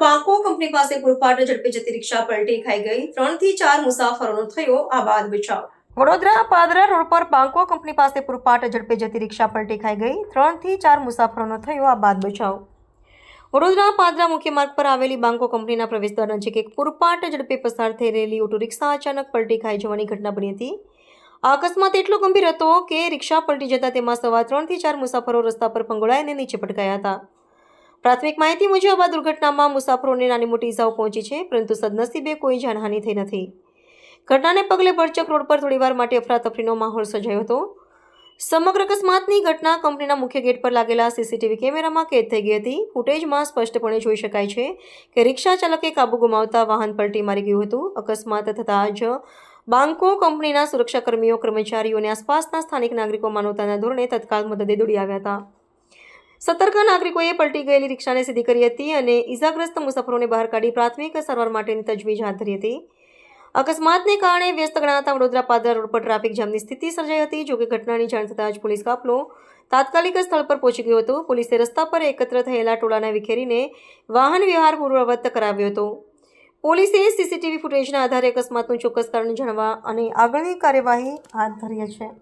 બાંકો company પાસે પૂરપાટ ઝડપે જતી રિક્ષા પલટી ખાઈ ગઈ. ત્રણથી ચાર મુસાફરોનો થયો આબાદ બચાવ. વડોદરા પાદરા રોડ પર બાંકો કંપની પાસે પૂરપાટ ઝડપે જતી રિક્ષા પલટી ખાઈ ગઈ. ત્રણથી ચાર મુસાફરોનો થયો આબાદ બચાવ. વડોદરા પાદરા મુખ્ય માર્ગ પર આવેલી બાંકો કંપનીના પ્રવેશદ્વાર નજીક એક પૂરપાટ ઝડપે પસાર થઈ રહેલી ઓટો રિક્ષા અચાનક પલટી ખાઈ જવાની ઘટના બની હતી. આ અકસ્માત એટલો ગંભીર હતો કે રિક્ષા પલટી જતા તેમાં સવાર ત્રણથી ચાર મુસાફરો રસ્તા પર પંગોળાઈને નીચે પટકાયા હતા. પ્રાથમિક માહિતી મુજબ આ દુર્ઘટનામાં મુસાફરોને નાની મોટી ઇજાઓ પહોંચી છે, પરંતુ સદનસીબે કોઈ જાનહાનિ થઈ નથી. ઘટનાને પગલે ભરચક રોડ પર થોડીવાર માટે અફરાતફરીનો માહોલ સર્જાયો હતો. સમગ્ર અકસ્માતની ઘટના કંપનીના મુખ્ય ગેટ પર લાગેલા સીસીટીવી કેમેરામાં કેદ થઈ ગઈ હતી. ફૂટેજમાં સ્પષ્ટપણે જોઈ શકાય છે કે રિક્ષા ચાલકે કાબુ ગુમાવતા વાહન પલટી મારી ગયું હતું. અકસ્માત થતાં જ બાંકો કંપનીના સુરક્ષાકર્મીઓ, કર્મચારીઓ અને આસપાસના સ્થાનિક નાગરિકો માનવતાના ધોરણે તત્કાલ મદદે દોડી આવ્યા હતા. સતર્ક નાગરિકોએ પલટી ગયેલી રિક્ષાને સીધી કરી હતી અને ઇજાગ્રસ્ત મુસાફરોને બહાર કાઢી પ્રાથમિક સારવાર માટેની તજવીજ હાથ ધરી હતી. અકસ્માતને કારણે વ્યસ્ત ગણાતા વડોદરા પાદરા રોડ પર ટ્રાફિક જામની સ્થિતિ સર્જાઈ હતી, જોકે ઘટનાની જાણ થતાં જ પોલીસ કાફલો તાત્કાલિક સ્થળ પર પહોંચી ગયો હતો. પોલીસે રસ્તા પર એકત્ર થયેલા ટોળાને વિખેરીને વાહન વ્યવહાર પૂર્વવત કરાવ્યો હતો. પોલીસે સીસીટીવી ફૂટેજના આધારે અકસ્માતનું ચોક્કસ કારણ જાણવા અને આગળની કાર્યવાહી હાથ ધરી છે.